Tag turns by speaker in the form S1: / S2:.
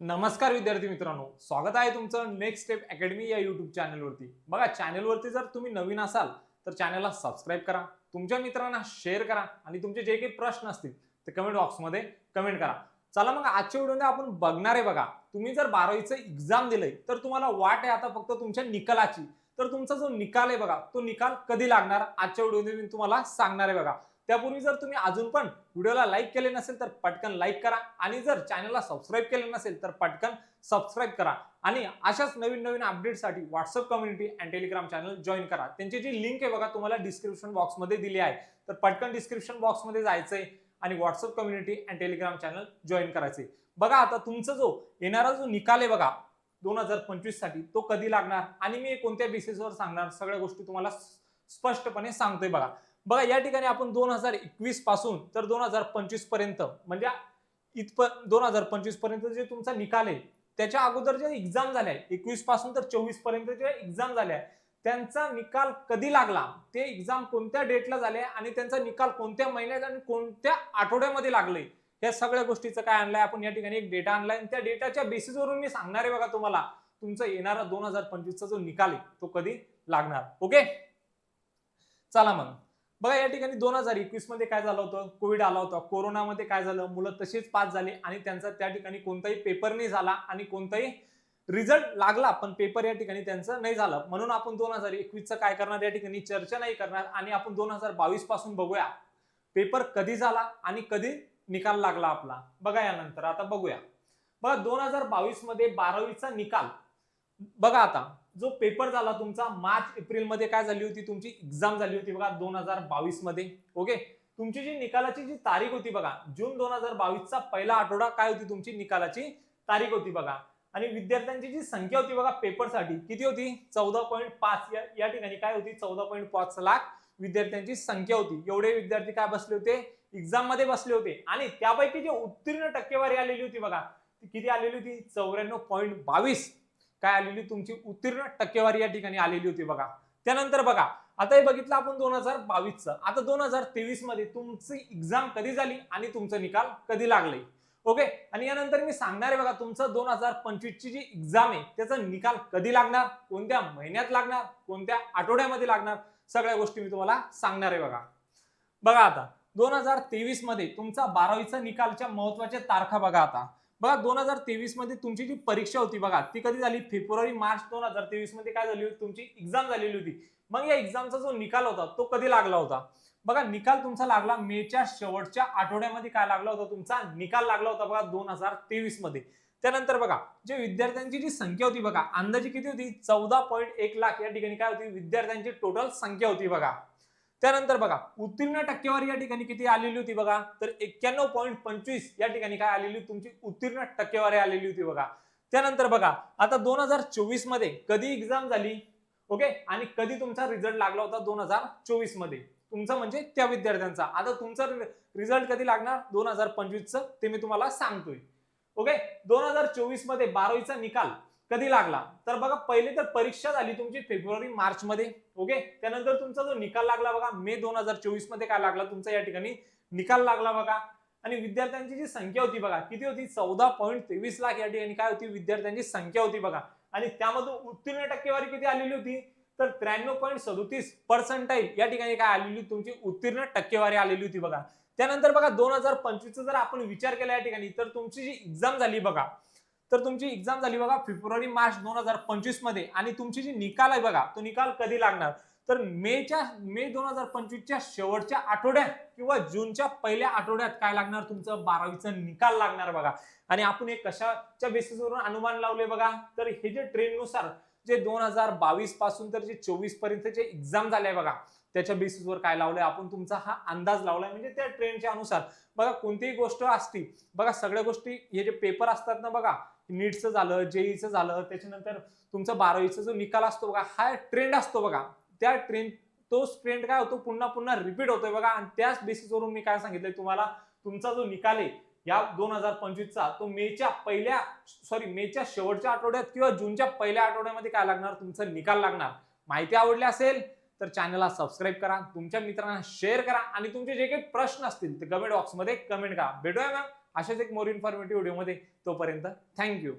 S1: नमस्कार विद्यार्थी मित्रांनो स्वागत आहे तुमचं नेक्स्ट स्टेप अकॅडमी या युट्यूब चॅनलवरती बघा चॅनलवरती जर तुम्ही नवीन असाल तर चॅनलला सबस्क्राईब करा तुमच्या मित्रांना शेअर करा आणि तुमचे जे काही प्रश्न असतील ते कमेंट बॉक्समध्ये कमेंट करा. चला मग आजच्या व्हिडिओमध्ये आपण बघणार आहे बघा. तुम्ही जर बारावीचं एक्झाम दिलंय तर तुम्हाला वाट आहे आता फक्त तुमच्या निकालाची. तर तुमचा जो निकाल आहे बघा तो निकाल कधी लागणार? आजच्या व्हिडिओमध्ये मी तुम्हाला सांगणार आहे बघा. त्यापूर्वी जर तुम्ही अजून पण व्हिडिओला लाईक केले नसेल तर पटकन लाईक करा. आणि जर चॅनलला सबस्क्राईब केले नसेल तर पटकन सबस्क्राईब करा. आणि अशाच नवीन नवीन अपडेटसाठी WhatsApp community and Telegram channel join करा. त्यांची जी लिंक आहे बघा तुम्हाला डिस्क्रिप्शन बॉक्समध्ये दिली आहे. तर पटकन डिस्क्रिप्शन बॉक्समध्ये जायचंय आणि WhatsApp community and Telegram channel join करायचे बघा आता तुमचा जो येणारा जो निकाल आहे बघा दोन हजार पंचवीससाठी तो कधी लागणार? आणि मी कोणत्या बेसिसवर सांगणार? सगळ्या गोष्टी तुम्हाला स्पष्टपणे सांगतोय बघा. बघा या ठिकाणी आपण दोन हजार एकवीसपासून तर दोन हजार पंचवीसपर्यंत म्हणजे इथप दोन हजार पंचवीसपर्यंत जे तुमचा निकाल आहे त्याच्या अगोदर ज्या एक्झाम झाल्या एकवीसपासून तर चोवीसपर्यंत ज्या एक्झाम झाल्या त्यांचा निकाल कधी लागला? ते एक्झाम कोणत्या डेटला झाले आणि त्यांचा निकाल कोणत्या महिन्यात आणि कोणत्या आठवड्यामध्ये लागले? या सगळ्या गोष्टीचं काय आणलंय? आपण या ठिकाणी एक डेटा आणलाय आणि त्या डेटाच्या बेसिसवरून मी सांगणार आहे बघा तुम्हाला तुमचा येणारा दोन हजार पंचवीसचा जो निकाल आहे तो कधी लागणार? ओके चला मग. बघा या ठिकाणी दोन हजार एकवीसमध्ये काय झालं होतं? कोविड आला होता. कोरोनामध्ये काय झालं? मुलं तशीच पास झाली आणि त्यांचा त्या ठिकाणी कोणताही पेपर नाही झाला आणि कोणताही रिझल्ट लागला पण पेपर या ठिकाणी त्यांचं नाही झालं. म्हणून आपण दोन हजार एकवीसचं काय करणार? या ठिकाणी चर्चा नाही करणार आणि आपण दोन हजार बावीसपासून बघूया. पेपर कधी झाला आणि कधी निकाल लागला आपला? बघा यानंतर. आता बघूया. बघा दोन हजार बावीसमध्ये बारावीचा निकाल. बघा आता. जो पेपर झाला तुमचा मार्च एप्रिलमध्ये काय झाली होती? तुमची एक्झाम झाली होती बघा दोन हजार बावीसमध्ये ओके? तुमची जी निकालाची जी तारीख होती बघा जून दोन हजार बावीसचा पहिला आठवडा काय होती तुमची निकालाची तारीख होती बघा. आणि विद्यार्थ्यांची जी संख्या होती बघा पेपरसाठी किती होती? चौदा पॉईंट पाच. या या ठिकाणी काय होती? चौदा पॉईंट पाच लाख विद्यार्थ्यांची संख्या होती. एवढे विद्यार्थी काय बसले होते? एक्झाममध्ये बसले होते. आणि त्यापैकी जी उत्तीर्ण टक्केवारी आलेली होती बघा ती किती आलेली होती? चौऱ्याण्णव पॉईंट बावीस. काय आलेली तुमची उत्तीर्ण टक्केवारी या ठिकाणी आलेली होती बघा. त्यानंतर बघा आता हे बघितलं आपण दोन हजार बावीसचं. आता दोन हजार तेवीसमध्ये तुमची एक्झाम कधी झाली आणि तुमचा निकाल कधी लागले? ओके? आणि यानंतर मी सांगणार आहे बघा तुमचं दोन हजार पंचवीस ची जी एक्झाम आहे त्याचा निकाल कधी लागणार? कोणत्या महिन्यात लागणार? कोणत्या आठवड्यामध्ये लागणार? सगळ्या गोष्टी मी तुम्हाला सांगणार आहे बघा. बघा आता दोन हजार तेवीसमध्ये तुमचा बारावीचा निकालच्या महत्त्वाच्या तारखा बघा आता. बघा दोन हजार तेवीसमध्ये तुमची जी परीक्षा होती बघा ती कधी झाली? फेब्रुवारी मार्च दोन हजार तेवीसमध्ये काय झाली होती? तुमची एक्झाम झालेली होती. मग या एक्झामचा जो निकाल होता तो कधी लागला होता? बघा निकाल तुमचा लागला मेच्या शेवटच्या आठवड्यामध्ये काय लागला होता तुमचा? निकाल लागला होता बघा दोन हजार तेवीसमध्ये. त्यानंतर बघा जे विद्यार्थ्यांची जी संख्या होती बघा अंदाजे किती होती? चौदा पॉईंट एक लाख. या ठिकाणी काय होती? विद्यार्थ्यांची टोटल संख्या होती बघा. त्यानंतर बघा उत्तीर्ण टक्केवारी या ठिकाणी किती आलेली होती बघा? तर एक्क्याण्णव पॉईंट पंचवीस या ठिकाणी काय आलेली? तुमची उत्तीर्ण टक्केवारी आलेली होती बघा. त्यानंतर बघा आता दोन हजार चोवीसमध्ये कधी एक्झाम झाली? ओके आणि कधी तुमचा रिझल्ट लागला होता दोन हजार चोवीसमध्ये? तुमचा म्हणजे त्या विद्यार्थ्यांचा. आता तुमचा रिझल्ट कधी लागणार? दोन हजार पंचवीसचं ते मी तुम्हाला सांगतोय. ओके दोन हजार चोवीसमध्ये बारावीचा निकाल. कधी लागला? तर बघा पहिले तर परीक्षा झाली तुमची फेब्रुवारी मार्च मध्ये ओके? त्यानंतर तुमचा जो निकाल लागला बघा मे दोन हजार चोवीसमध्ये काय लागला तुमचा या ठिकाणी? निकाल लागला बघा. आणि विद्यार्थ्यांची जी संख्या होती बघा किती होती? चौदा पॉईंट तेवीस लाख या ठिकाणी काय होती? विद्यार्थ्यांची संख्या होती बघा. आणि त्यामधून उत्तीर्ण टक्केवारी किती आलेली होती? तर त्र्याण्णव पॉईंट सदोतीस पर्सेंटाईल या ठिकाणी काय आलेली तुमची उत्तीर्ण टक्केवारी आलेली होती बघा. त्यानंतर बघा दोन हजार पंचवीसचा जर आपण विचार केला या ठिकाणी तर तुमची जी एक्झाम झाली बघा तर तुमची एक्झाम झाली बघा फेब्रुवारी मार्च दोन हजार पंचवीसमध्ये. आणि तुमची जी निकाल आहे बघा तो निकाल कधी लागणार? तर मेच्या मे दोन हजार पंचवीसच्या शेवटच्या आठवड्यात किंवा जूनच्या पहिल्या आठवड्यात काय लागणार? तुमचं बारावीचा निकाल लागणार बघा. आणि आपण हे कशाच्या बेसिसवरून अनुमान लावले बघा? तर हे जे ट्रेंडनुसार जे दोन हजार बावीसपासून तर जे चोवीसपर्यंत जे एक्झाम झाले बघा त्याच्या बेसिसवर काय लावलंय? आपण तुमचा हा अंदाज लावलाय म्हणजे त्या ट्रेंडच्या अनुसार. बघा कोणतीही गोष्ट असती बघा सगळ्या गोष्टी हे जे पेपर असतात ना बघा नीटचं झालं जेईचं झालं त्याच्यानंतर तुमचा बारावीचा जो निकाल असतो बघा हा ट्रेंड असतो बघा. त्या ट्रेंड तोच ट्रेंड काय होतो पुन्हा पुन्हा रिपीट होतोय बघा. आणि त्याच बेसिसवरून मी काय सांगितलंय तुम्हाला तुमचा जो निकाल आहे या दोन हजार पंचवीसचा तो मेच्या पहिल्या सॉरी मेच्या शेवटच्या आठवड्यात किंवा जूनच्या पहिल्या आठवड्यामध्ये काय लागणार? तुमचा निकाल लागणार. माहिती आवडली असेल तर चॅनलला सबस्क्राईब करा तुमच्या मित्रांना शेअर करा आणि तुमचे जे काही प्रश्न असतील ते कमेंट बॉक्समध्ये कमेंट करा. भेटूया मॅम अशाच एक मोर इन्फॉर्मेटिव्ह व्हिडिओमध्ये तोपर्यंत थँक्यू